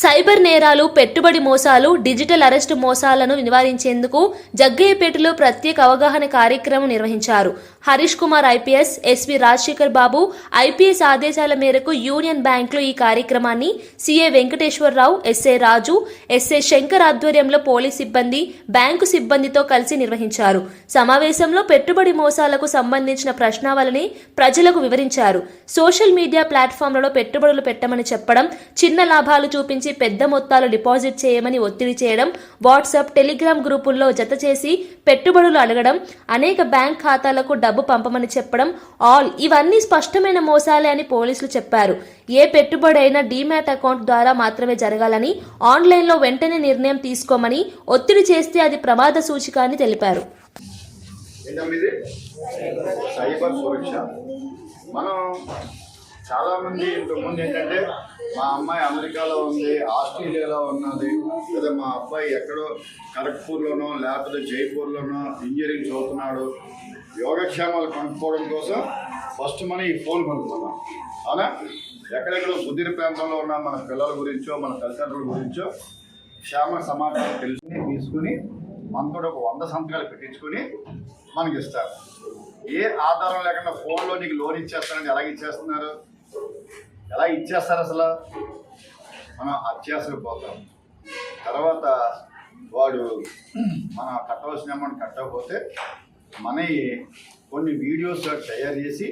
Cyber నేరాలు పెట్టుబడి మోసాలు డిజిటల్ అరెస్ట్ మోసాలను నివారించేందుకు జగ్గయ్యపేటలో ప్రత్యేక అవగాహన కార్యక్రమం నిర్వహించారు. Harish Kumar IPS SV Rajasekhar Babu IPS ఆదేశాల మేరకు యూనియన్ బ్యాంకులో ఈ కార్యక్రమాన్ని CA Venkateswara Rao SA Raju SA Shankar ఆధ్వర్యంలో పోలీస్ సిబ్బంది బ్యాంకు సిబ్బందితో కలిసి నిర్వహించారు. సమావేశంలో పెట్టుబడి మోసాలకు సంబంధించిన ప్రశ్నావళిని ప్రజలకు వివరించారు. సోషల్ మీడియా ప్లాట్ఫామ్లలో పెట్టుబడులు పెట్టమని చెప్పడం చిన్న లాభాలు చూపించారు పెద్ద మొత్తాలు డిపాజిట్ చేయమని ఒత్తిడి చేయడం వాట్సాప్ టెలిగ్రామ్ గ్రూపుల్లో జత చేసి పెట్టుబడులు అడగడం అనేక బ్యాంక్ ఖాతాలకు డబ్బు పంపమని చెప్పడం ఆల్ ఇవన్నీ స్పష్టమైన మోసాలే అని పోలీసులు చెప్పారు. ఏ పెట్టుబడి అయినా డీమ్యాట్ అకౌంట్ ద్వారా మాత్రమే జరగాలని ఆన్లైన్లో వెంటనే నిర్ణయం తీసుకోమని ఒత్తిడి చేస్తే అది ప్రమాద సూచిక అని తెలిపారు. సైబర్ సురక్ష. మనం చాలామంది ఇంతకుముందు ఏంటంటే మా అమ్మాయి అమెరికాలో ఉంది ఆస్ట్రేలియాలో ఉన్నది లేదా మా అబ్బాయి ఎక్కడో ఖరగ్పూర్లోనో లేకపోతే జైపూర్లోనో ఇంజనీరింగ్ చదువుతున్నాడు. యోగక్షేమాలు కనుక్కోవడం కోసం ఫస్ట్ మనం ఈ ఫోన్ కొనుక్కున్నాం. అవునా? ఎక్కడెక్కడో బుద్ధిర ప్రాంతంలో ఉన్న మన పిల్లల గురించో మన తల్లిదండ్రుల గురించో క్షేమ సమాచారం తెలుసుకుని తీసుకుని మనతో ఒక వంద సంతకాలు పెట్టించుకుని మనకి ఇస్తారు ఏ ఆధారం లేకుండా ఫోన్లో నీకు లోన్ ఇచ్చేస్తారని ఎలాగ ఇచ్చేస్తున్నారు? ఎలా ఇచ్చేస్తారు అసలు? మనం అత్యాసకు పోతాం. తర్వాత వాడు మన కట్టవలసిన అమౌంట్ కట్టకపోతే మన కొన్ని వీడియోస్ తయారు చేసి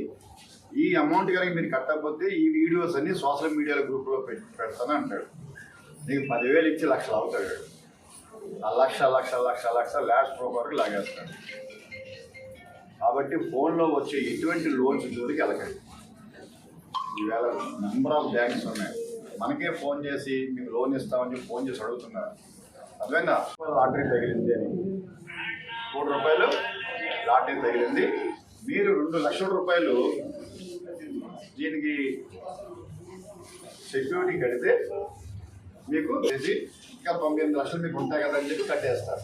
ఈ అమౌంట్ కనుక మీరు కట్టకపోతే ఈ వీడియోస్ అన్ని సోషల్ మీడియా గ్రూప్లో పెడతాను అంటాడు. నీకు పదివేలు ఇచ్చి లక్షలు అవుతాడు ఆ లక్ష లక్ష లక్ష లక్ష లాస్ట్ వరకు లాగేస్తాడు. కాబట్టి ఫోన్లో వచ్చే ఎటువంటి లోన్స్ జోలికి వెళ్ళకండి. ఈవేళ నెంబర్ ఆఫ్ బ్యాంక్స్ ఉన్నాయి. మనకే ఫోన్ చేసి మీకు లోన్ ఇస్తామని చెప్పి ఫోన్ చేసి అడుగుతున్నారు. అర్థమైందా? లాటరీ తగిలింది అని. కోటి రూపాయలు లాటరీ తగిలింది. మీరు రెండు లక్షల రూపాయలు దీనికి సెక్యూరిటీ కడితే మీకు చేసి ఇంకా తొమ్మిది లక్షలు మీకు ఉంటాయి కదా అని చెప్పి కట్టేస్తారు.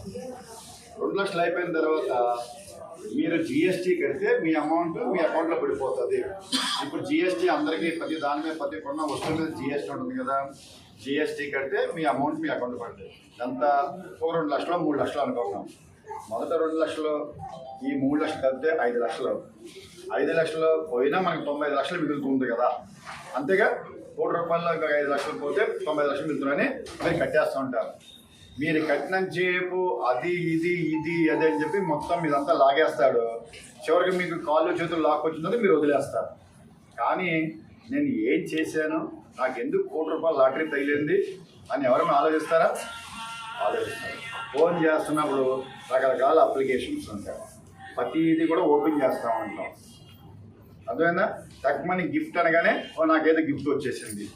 రెండు లక్షలు అయిపోయిన తర్వాత మీరు జిఎస్టీ కడితే మీ అమౌంట్ మీ అకౌంట్లో పడిపోతుంది. ఇప్పుడు జిఎస్టీ అందరికీ ప్రతి దాని మీద ప్రతి కొన్న వస్తువు మీద జిఎస్టీ ఉంటుంది కదా. జిఎస్టీ కడితే మీ అమౌంట్ మీ అకౌంట్ పడుతుంది ఎంత ఒక రెండు లక్షలు మూడు లక్షలు అనుకుంటున్నాం మొదట రెండు లక్షలు ఈ మూడు లక్షలు కలిపితే ఐదు లక్షలు. ఐదు లక్షలు పోయినా మనకి తొంభై ఐదు లక్షలు మిగులుతుంది కదా. అంతేగా కోటి రూపాయల్లో ఐదు లక్షలు పోతే తొంభై లక్షలు మిగులుతున్నాయని మీరు కట్టేస్తూ ఉంటారు. మీరు కట్టినంతసేపు అది ఇది ఇది అది అని చెప్పి మొత్తం మీదంతా లాగేస్తాడు. చివరికి మీకు కాళ్ళు చేతులు లాక్కొచ్చిందని మీరు వదిలేస్తారు. కానీ నేను ఏం చేశాను? నాకు ఎందుకు కోటి రూపాయలు లాటరీ తగిలింది? అని ఎవరైనా ఆలోచిస్తారా? ఆలోచిస్తారు. ఫోన్ చేస్తున్నప్పుడు రకరకాల అప్లికేషన్స్ ఉంటాయి. ప్రతిదీ కూడా ఓపెన్ చేస్తూ ఉంటాం. అర్థమైందా? తక్కువని గిఫ్ట్ అనగానే ఓ నాకేదో గిఫ్ట్ వచ్చేసింది.